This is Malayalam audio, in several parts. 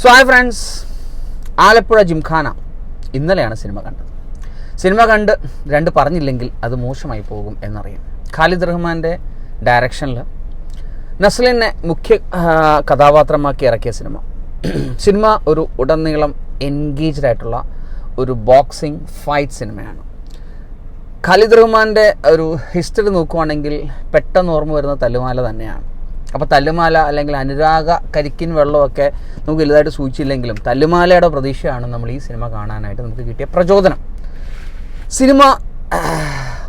So hi friends Alappuzha Gymkhana ഇന്നലെയാണ് സിനിമ കണ്ടത്. സിനിമ കണ്ട് രണ്ട് പറഞ്ഞില്ലെങ്കിൽ അത് മോശമായി പോകും എന്നറിയാം. ഖാലിദ് റഹ്മാന്റെ ഡയറക്ഷനിൽ നസ്ലിനെ മുഖ്യ കഥാപാത്രമാക്കി ഇറക്കിയ സിനിമ. സിനിമ ഒരു ഉടനീളം എൻഗേജ്ഡ് ആയിട്ടുള്ള ഒരു ബോക്സിംഗ് ഫൈറ്റ് സിനിമയാണ്. ഖാലിദ് റഹ്മാന്റെ ഒരു ഹിസ്റ്ററി നോക്കുവാണെങ്കിൽ പെട്ടെന്ന് ഓർമ്മ വരുന്ന തല്ലുമാല തന്നെയാണ്. അപ്പോൾ തല്ലുമാല അല്ലെങ്കിൽ അനുരാഗ കരിക്കിൻ വെള്ളമൊക്കെ നമുക്ക് വലുതായിട്ട് സൂചിച്ചില്ലെങ്കിലും തല്ലുമാലയുടെ പ്രതീക്ഷയാണ് നമ്മൾ ഈ സിനിമ കാണാനായിട്ട് നമുക്ക് കിട്ടിയ പ്രചോദനം. സിനിമ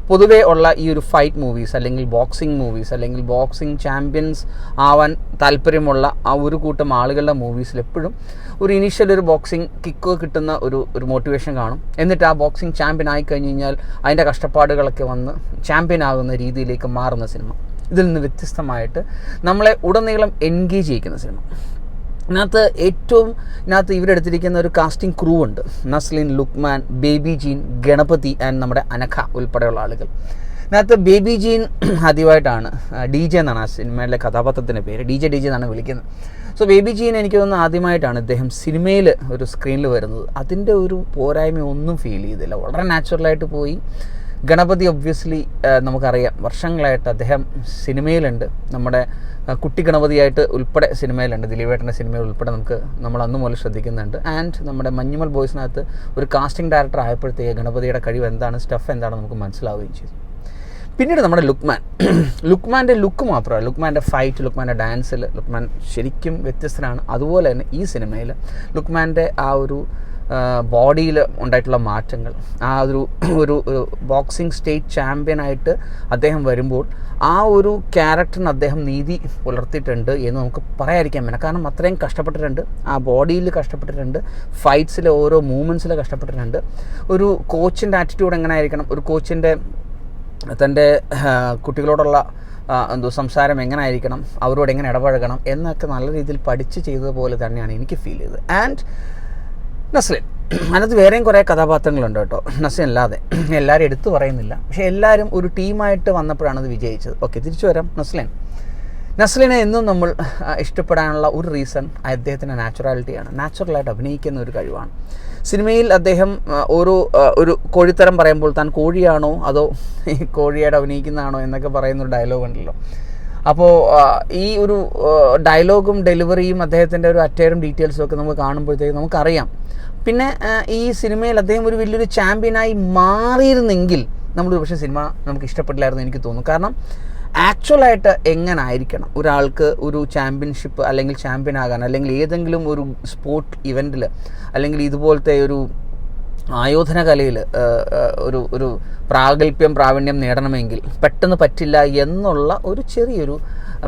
പൊതുവേ ഉള്ള ഈ ഒരു ഫൈറ്റ് മൂവീസ് അല്ലെങ്കിൽ ബോക്സിംഗ് മൂവീസ് അല്ലെങ്കിൽ ബോക്സിംഗ് ചാമ്പ്യൻസ് ആവാൻ താല്പര്യമുള്ള ആ ഒരു കൂട്ടം ആളുകളുടെ മൂവീസിൽ എപ്പോഴും ഒരു ഇനീഷ്യൽ ഒരു ബോക്സിംഗ് കിക്ക് കിട്ടുന്ന ഒരു ഒരു മോട്ടിവേഷൻ കാണും. എന്നിട്ട് ആ ബോക്സിംഗ് ചാമ്പ്യൻ ആയി കഴിഞ്ഞ് കഴിഞ്ഞാൽ അതിന്റെ കഷ്ടപ്പാടുകളൊക്കെ വന്ന് ചാമ്പ്യൻ ആകുന്ന രീതിയിലേക്ക് മാറുന്ന സിനിമ ഇതിൽ നിന്ന് വ്യത്യസ്തമായിട്ട് നമ്മളെ ഉടനീളം എൻഗേജ് ചെയ്യിക്കുന്ന സിനിമ ഇതിനകത്ത് ഏറ്റവും ഇതിനകത്ത് ഇവരെടുത്തിരിക്കുന്ന ഒരു കാസ്റ്റിംഗ് ക്രൂ ഉണ്ട്. നസ്ലിൻ ലുക്മാൻ ബേബി ജീൻ ഗണപതി ആൻഡ് നമ്മുടെ അനഖ ഉൾപ്പെടെയുള്ള ആളുകൾ. ഇതിനകത്ത് ബേബി ജീൻ ആദ്യമായിട്ടാണ് ഡി ജെ എന്നാണ് ആ സിനിമയിലെ കഥാപാത്രത്തിന്റെ പേര്. ഡി ജെ ഡി ജെ എന്നാണ് വിളിക്കുന്നത്. സോ ബേബി ജീൻ എനിക്ക് തോന്നുന്നു ആദ്യമായിട്ടാണ് ഇദ്ദേഹം സിനിമയിൽ ഒരു സ്ക്രീനിൽ വരുന്നത്. അതിന്റെ ഒരു പോരായ്മ ഒന്നും ഫീൽ ചെയ്തില്ല. വളരെ നാച്ചുറലായിട്ട് പോയി. ഗണപതി ഒബ്വിയസ്ലി നമുക്കറിയാം. വർഷങ്ങളായിട്ട് അദ്ദേഹം സിനിമയിലുണ്ട്. നമ്മുടെ കുട്ടി ഗണപതിയായിട്ട് ഉൾപ്പെടെ സിനിമയിലുണ്ട്. ദിലീപേട്ടന്റെ സിനിമയിൽ ഉൾപ്പെടെ നമുക്ക് നമ്മൾ അന്ന് മുതൽ ശ്രദ്ധിക്കുന്നുണ്ട്. ആൻഡ് നമ്മുടെ മഞ്ഞുമൽ ബോയ്സിനകത്ത് ഒരു കാസ്റ്റിംഗ് ഡയറക്ടർ ആയപ്പോഴത്തേക്ക് ഗണപതിയുടെ കഴിവ് എന്താണ് സ്റ്റഫ് എന്താണെന്ന് നമുക്ക് മനസ്സിലാവുകയും ചെയ്തു. പിന്നീട് നമ്മുടെ ലുക്മാൻ. ലുക്മാന്റെ ലുക്ക് മാത്രമല്ല ലുക്മാന്റെ ഫൈറ്റ് ലുക്മാന്റെ ഡാൻസിൽ ലുക്മാൻ ശരിക്കും വ്യത്യസ്തനാണ്. അതുപോലെ തന്നെ ഈ സിനിമയിൽ ലുക്മാന്റെ ആ ഒരു ബോഡിയിൽ ഉണ്ടായിട്ടുള്ള മാറ്റങ്ങൾ. ആ ഒരു ഒരു ബോക്സിംഗ് സ്റ്റേറ്റ് ചാമ്പ്യനായിട്ട് അദ്ദേഹം വരുമ്പോൾ ആ ഒരു ക്യാരക്ടറിന് അദ്ദേഹം നീതി പുലർത്തിയിട്ടുണ്ട് എന്ന് നമുക്ക് പറയാതിരിക്കാൻ വേണം കാരണം അത്രയും കഷ്ടപ്പെട്ടിട്ടുണ്ട്. ആ ബോഡിയിൽ കഷ്ടപ്പെട്ടിട്ടുണ്ട്. ഫൈറ്റ്സിലെ ഓരോ മൂമെന്റ്സിൽ കഷ്ടപ്പെട്ടിട്ടുണ്ട്. ഒരു കോച്ചിന്റെ ആറ്റിറ്റ്യൂഡ് എങ്ങനെ ആയിരിക്കണം? ഒരു കോച്ചിന്റെ തന്റെ കുട്ടികളോടുള്ള എന്തോ സംസാരം എങ്ങനെ ആയിരിക്കണം? അവരോട് എങ്ങനെ ഇടപഴകണം? എന്നൊക്കെ നല്ല രീതിയിൽ പഠിച്ച് ചെയ്തതുപോലെ തന്നെയാണ് എനിക്ക് ഫീൽ ചെയ്തത്. ആൻഡ് നസ്ലിൻ അതിനകത്ത് വേറെയും കുറേ കഥാപാത്രങ്ങളുണ്ട് കേട്ടോ. നസ്ലിൻ അല്ലാതെ. എല്ലാവരും എടുത്തു പറയുന്നില്ല. പക്ഷേ എല്ലാവരും ഒരു ടീമായിട്ട് വന്നപ്പോഴാണ് അത് വിജയിച്ചത്. ഓക്കെ തിരിച്ചു വരാം. നസ്ലിൻ നസ്ലിനെ എന്നും നമ്മൾ ഇഷ്ടപ്പെടാനുള്ള ഒരു റീസൺ അദ്ദേഹത്തിന്റെ നാച്ചുറാലിറ്റിയാണ് നാച്ചുറലായിട്ട് അഭിനയിക്കുന്ന ഒരു കഴിവാണ്. സിനിമയിൽ അദ്ദേഹം ഒരു ഒരു കോഴിത്തരം പറയുമ്പോൾ താൻ കോഴിയാണോ അതോ കോഴിയായിട്ട് അഭിനയിക്കുന്നതാണോ എന്നൊക്കെ പറയുന്നൊരു ഡയലോഗ് ഉണ്ടല്ലോ. അപ്പോൾ ഈ ഒരു ഡയലോഗും ഡെലിവറിയും അദ്ദേഹത്തിന്റെ ഒരു അറ്റയറും ഡീറ്റെയിൽസും ഒക്കെ നമുക്ക് കാണുമ്പോഴത്തേക്ക് നമുക്കറിയാം. പിന്നെ ഈ സിനിമയിൽ അദ്ദേഹം ഒരു വലിയൊരു ചാമ്പ്യനായി മാറിയിരുന്നെങ്കിൽ നമ്മൾ പക്ഷേ സിനിമ നമുക്ക് ഇഷ്ടപ്പെട്ടില്ലായിരുന്നു എനിക്ക് തോന്നുന്നു. കാരണം ആക്ച്വലായിട്ട് എങ്ങനെ ആയിരിക്കണം ഒരാൾക്ക് ഒരു ചാമ്പ്യൻഷിപ്പ് അല്ലെങ്കിൽ ചാമ്പ്യൻ ആകാൻ അല്ലെങ്കിൽ ഏതെങ്കിലും ഒരു സ്പോർട്ട് ഇവന്റിൽ അല്ലെങ്കിൽ ഇതുപോലത്തെ ഒരു ആയോധന കലയിൽ ഒരു ഒരു പ്രാഗൽഭ്യം പ്രാവീണ്യം നേടണമെങ്കിൽ പെട്ടെന്ന് പറ്റില്ല എന്നുള്ള ഒരു ചെറിയൊരു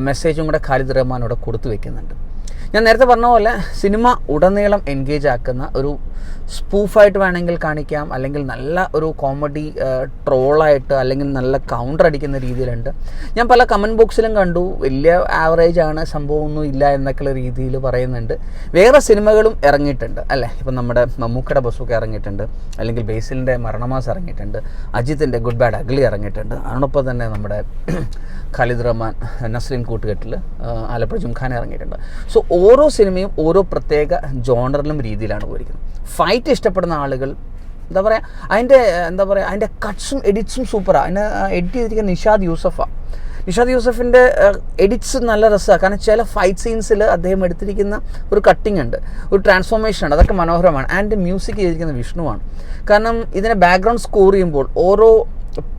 മെസ്സേജും കൂടെ ഖാലിദ് റഹ്മാൻ ഇവിടെ കൊടുത്തു വെക്കുന്നുണ്ട്. ഞാൻ നേരത്തെ പറഞ്ഞ പോലെ സിനിമ ഉടനീളം എൻഗേജ് ആക്കുന്ന ഒരു സ്പൂഫായിട്ട് വേണമെങ്കിൽ കാണിക്കാം. അല്ലെങ്കിൽ നല്ല ഒരു കോമഡി ട്രോളായിട്ട് അല്ലെങ്കിൽ നല്ല കൗണ്ടർ അടിക്കുന്ന രീതിയിലുണ്ട്. ഞാൻ പല കമന്റ് ബോക്സിലും കണ്ടു. വലിയ ആവറേജ് ആണ് സംഭവമൊന്നും ഇല്ല എന്നൊക്കെയുള്ള രീതിയിൽ പറയുന്നുണ്ട്. വേറെ സിനിമകളും ഇറങ്ങിയിട്ടുണ്ട്. അല്ലേ? ഇപ്പം നമ്മുടെ മമ്മൂക്കയുടെ ബസ്സൊക്കെ ഇറങ്ങിയിട്ടുണ്ട്. അല്ലെങ്കിൽ ബേസിലിന്റെ മരണമാസ് ഇറങ്ങിയിട്ടുണ്ട്. അജിത്തിന്റെ ഗുഡ് ബാഡ് അഗ്ലി ഇറങ്ങിയിട്ടുണ്ട്. അതിനൊപ്പം തന്നെ നമ്മുടെ ഖാലിദ് റഹ്മാൻ നസ്ലിൻ കൂട്ടുകെട്ടിൽ ആലപ്പുഴ ജുംഖാൻ ഇറങ്ങിയിട്ടുണ്ട്. സോ ഓരോ സിനിമയും ഓരോ പ്രത്യേക ജോണറിലും രീതിയിലാണ് പോയിരിക്കുന്നത് ഫൈറ്റ് ഇഷ്ടപ്പെടുന്ന ആളുകൾ എന്താ പറയുക അതിന്റെ എന്താ പറയുക അതിന്റെ കട്ട്സും എഡിറ്റ്സും സൂപ്പറാണ് അതിന് എഡിറ്റ് ചെയ്തിരിക്കുന്ന നിഷാദ് യൂസഫാണ് നിഷാദ് യൂസഫിന്റെ എഡിറ്റ്സ് നല്ല രസമാണ് കാരണം ചില ഫൈറ്റ് സീൻസിൽ അദ്ദേഹം എടുത്തിരിക്കുന്ന ഒരു കട്ടിംഗ് ഉണ്ട്. ഒരു ട്രാൻസ്ഫോർമേഷൻ ഉണ്ട് അതൊക്കെ മനോഹരമാണ്. ആൻഡ് മ്യൂസിക് ചെയ്തിരിക്കുന്ന വിഷ്ണുവാണ്. കാരണം ഇതിനെ ബാക്ക്ഗ്രൗണ്ട് സ്കോർ ചെയ്യുമ്പോൾ ഓരോ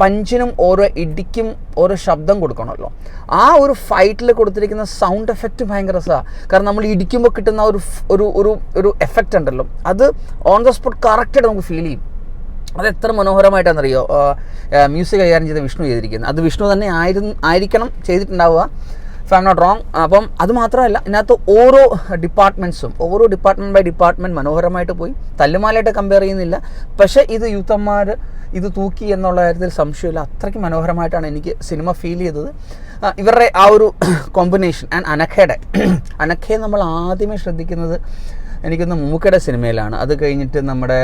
പഞ്ചിനും ഓരോ ഇടിക്കും ഓരോ ശബ്ദം കൊടുക്കണമല്ലോ. ആ ഒരു ഫൈറ്റിൽ കൊടുത്തിരിക്കുന്ന സൗണ്ട് എഫക്റ്റ് ഭയങ്കര രസമാണ് കാരണം നമ്മൾ ഇടിക്കുമ്പോൾ കിട്ടുന്ന ഒരു ഒരു ഒരു ഒരു എഫക്റ്റ് ഉണ്ടല്ലോ. അത് ഓൺ ദ സ്പോട്ട് കറക്റ്റായിട്ട് നമുക്ക് ഫീൽ ചെയ്യും. അത് എത്ര മനോഹരമായിട്ടാണെന്നറിയോ? മ്യൂസിക് കൈകാര്യം ചെയ്ത വിഷ്ണു ചെയ്തിരിക്കുന്നത്. അത് വിഷ്ണു തന്നെ ആയിരുന്നു ആയിരിക്കണം ചെയ്തിട്ടുണ്ടാവുക. ഇഫ് ഐ നോട്ട് റോങ് അപ്പം അത് മാത്രമല്ല ഇതിനകത്ത് ഓരോ ഡിപ്പാർട്ട്മെന്റ്സും ഓരോ ഡിപ്പാർട്ട്മെന്റ് ബൈ ഡിപ്പാർട്ട്മെന്റ് മനോഹരമായിട്ട് പോയി. തല്ലുമാലയായിട്ട് കമ്പയർ ചെയ്യുന്നില്ല. പക്ഷേ ഇത് യൂത്തന്മാർ ഇത് തൂക്കി എന്നുള്ള കാര്യത്തിൽ സംശയമില്ല. അത്രയ്ക്ക് മനോഹരമായിട്ടാണ് എനിക്ക് സിനിമ ഫീൽ ചെയ്തത്. ഇവരുടെ ആ ഒരു കോമ്പിനേഷൻ ആൻഡ് അനഖയുടെ അനഖയെ നമ്മൾ ആദ്യമേ ശ്രദ്ധിക്കുന്നത് എനിക്കൊന്ന് മൂക്കയുടെ സിനിമയിലാണ് അത് കഴിഞ്ഞിട്ട് നമ്മുടെ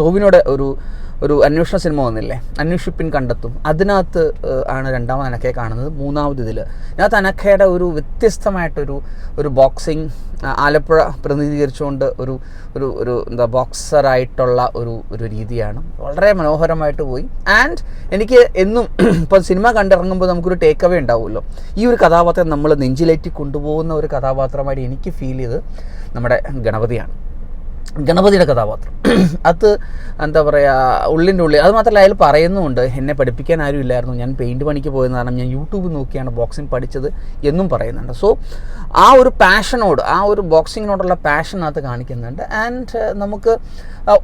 ടോവിനോടെ ഒരു ഒരു അന്വേഷണ സിനിമ വന്നില്ലേ? അന്വേഷിപ്പിൻ കണ്ടെത്തും. അതിനകത്ത് ആണ് രണ്ടാമത് അനക്കയെ കാണുന്നത്. മൂന്നാമത് ഇതിൽ ഇതിനകത്ത് അനക്കയുടെ ഒരു വ്യത്യസ്തമായിട്ടൊരു ഒരു ബോക്സിങ് ആലപ്പുഴ പ്രതിനിധീകരിച്ചുകൊണ്ട് ഒരു ഒരു ഒരു എന്താ ബോക്സറായിട്ടുള്ള ഒരു ഒരു രീതിയാണ്. വളരെ മനോഹരമായിട്ട് പോയി. ആൻഡ് എനിക്ക് എന്നും ഇപ്പോൾ സിനിമ കണ്ടിറങ്ങുമ്പോൾ നമുക്കൊരു ടേക്ക് അവേ ഉണ്ടാവുമല്ലോ. ഈ ഒരു കഥാപാത്രം നമ്മൾ നെഞ്ചിലേറ്റി കൊണ്ടുപോകുന്ന ഒരു കഥാപാത്രമായിട്ട് എനിക്ക് ഫീൽ ചെയ്ത് നമ്മുടെ ഗണപതിയാണ്. ഗണപതിയുടെ കഥാപാത്രം. അത് എന്താ പറയുക ഉള്ളിന്റെ ഉള്ളിൽ അത് മാത്രമല്ല അയാൾ പറയുന്നുമുണ്ട് എന്നെ പഠിപ്പിക്കാൻ ആരും ഇല്ലായിരുന്നു. ഞാൻ പെയിന്റ് പണിക്ക് പോയെന്ന് കാരണം ഞാൻ യൂട്യൂബ് നോക്കിയാണ് ബോക്സിംഗ് പഠിച്ചത് എന്നും പറയുന്നുണ്ട്. സോ ആ ഒരു പാഷനോട് ആ ഒരു ബോക്സിങ്ങിനോടുള്ള പാഷനകത്ത് കാണിക്കുന്നുണ്ട്. ആൻഡ് നമുക്ക്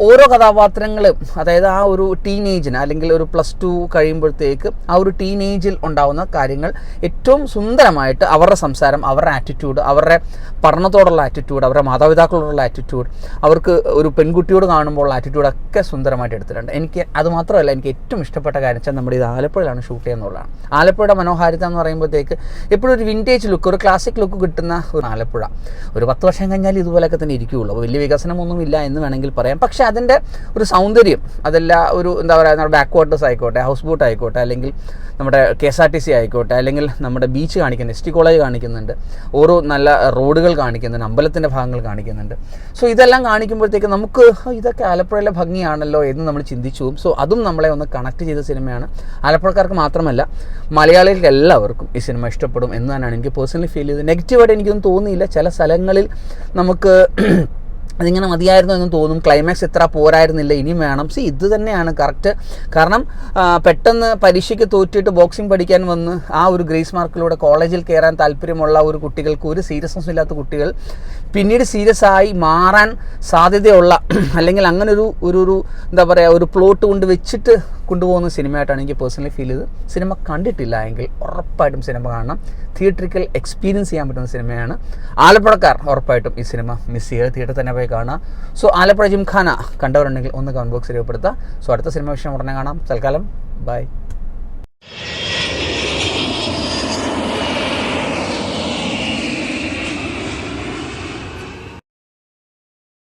ഓരോ കഥാപാത്രങ്ങളും അതായത് ആ ഒരു ടീനേജിന് അല്ലെങ്കിൽ ഒരു പ്ലസ് ടു കഴിയുമ്പോഴത്തേക്ക് ആ ഒരു ടീനേജിൽ ഉണ്ടാകുന്ന കാര്യങ്ങൾ ഏറ്റവും സുന്ദരമായിട്ട് അവരുടെ സംസാരം അവരുടെ ആറ്റിറ്റ്യൂഡ് അവരുടെ പഠനത്തോടുള്ള ആറ്റിറ്റ്യൂഡ് അവരുടെ മാതാപിതാക്കളോടുള്ള ആറ്റിറ്റ്യൂഡ് അവർക്ക് ഒരു പെൺകുട്ടിയോട് കാണുമ്പോൾ ആറ്റിറ്റ്യൂഡ് ഒക്കെ സുന്ദരമായിട്ട് എടുത്തിട്ടുണ്ട്. എനിക്ക് അത് മാത്രമല്ല എനിക്ക് ഏറ്റവും ഇഷ്ടപ്പെട്ട കാര്യം വെച്ചാൽ നമ്മുടെ ഇത് ആലപ്പുഴയിലാണ് ഷൂട്ട് ചെയ്യുന്നുള്ളതാണ് ആലപ്പുഴയുടെ മനോഹാരിത എന്ന് പറയുമ്പോഴത്തേക്ക് എപ്പോഴും ഒരു വിന്റേജ് ലുക്ക് ഒരു ക്ലാസിക് ലുക്ക് കിട്ടുന്ന ഒരു ആലപ്പുഴ. ഒരു പത്ത് വർഷം കഴിഞ്ഞാൽ ഇതുപോലെയൊക്കെ തന്നെ ഇരിക്കുകയുള്ളൂ. വലിയ വികസനമൊന്നുമില്ല എന്ന് വേണമെങ്കിൽ പറയാം. പക്ഷേ അതിന്റെ ഒരു സൗന്ദര്യം അതെല്ലാം ഒരു എന്താ പറയുക നമ്മുടെ ബാക്ക് വാട്ടേഴ്സ് ആയിക്കോട്ടെ ഹൗസ് ബോട്ട് ആയിക്കോട്ടെ അല്ലെങ്കിൽ നമ്മുടെ K S R T C ആയിക്കോട്ടെ അല്ലെങ്കിൽ നമ്മുടെ ബീച്ച് കാണിക്കുന്നുണ്ട് എസ് ടി കോളേജ് കാണിക്കുന്നുണ്ട് ഓരോ നല്ല റോഡുകൾ കാണിക്കുന്നുണ്ട് അമ്പലത്തിന്റെ ഭാഗങ്ങൾ കാണിക്കുന്നുണ്ട്. സോ ഇതെല്ലാം കാണിക്കുമ്പോഴത്തേക്ക് നമുക്ക് ഇതൊക്കെ ആലപ്പുഴയിലെ ഭംഗിയാണല്ലോ എന്ന് നമ്മൾ ചിന്തിച്ചു പോകും. സോ അതും നമ്മളെ ഒന്ന് കണക്ട് ചെയ്ത സിനിമയാണ്. ആലപ്പുഴക്കാർക്ക് മാത്രമല്ല മലയാളികൾക്ക് എല്ലാവർക്കും ഈ സിനിമ ഇഷ്ടപ്പെടും എന്ന് തന്നെയാണ് എനിക്ക് പേഴ്സണലി ഫീൽ ചെയ്തത്. നെഗറ്റീവായിട്ട് എനിക്കൊന്നും തോന്നിയില്ല. ചില സ്ഥലങ്ങളിൽ നമുക്ക് അതിങ്ങനെ മതിയായിരുന്നു എന്ന് തോന്നും. ക്ലൈമാക്സ് എത്ര പോരായിരുന്നില്ല ഇനിയും വേണം. സി ഇത് തന്നെയാണ് കറക്റ്റ് കാരണം പെട്ടെന്ന് പരീക്ഷയ്ക്ക് തോറ്റിട്ട് ബോക്സിംഗ് പഠിക്കാൻ വന്ന് ആ ഒരു ഗ്രേസ് മാർക്കിലൂടെ കോളേജിൽ കയറാൻ താല്പര്യമുള്ള ഒരു കുട്ടികൾക്ക് ഒരു സീരിയസ്നെസ് ഇല്ലാത്ത കുട്ടികൾ പിന്നീട് സീരിയസ് ആയി മാറാൻ സാധ്യതയുള്ള അല്ലെങ്കിൽ അങ്ങനെ ഒരു ഒരു എന്താ പറയുക ഒരു പ്ലോട്ട് കൊണ്ട് വെച്ചിട്ട് കൊണ്ടുപോകുന്ന സിനിമയായിട്ടാണ് എനിക്ക് പേഴ്സണലി ഫീൽ ചെയ്ത് സിനിമ കണ്ടിട്ടില്ല എങ്കിൽ ഉറപ്പായിട്ടും സിനിമ കാണണം. തിയേറ്ററിക്കൽ എക്സ്പീരിയൻസ് ചെയ്യാൻ പറ്റുന്ന സിനിമയാണ്. ആലപ്പുഴക്കാർ ഉറപ്പായിട്ടും ഈ സിനിമ മിസ് ചെയ്യുക തിയേറ്ററിൽ തന്നെ പോയി കാണുക. സോ ആലപ്പുഴ ജിംഖാന കണ്ടവരുണ്ടെങ്കിൽ ഒന്ന് കമന്റ് ബോക്സ് രേഖപ്പെടുത്തുക. സോ അടുത്ത സിനിമ വിഷയം ഉടനെ കാണാം. തൽക്കാലം ബൈ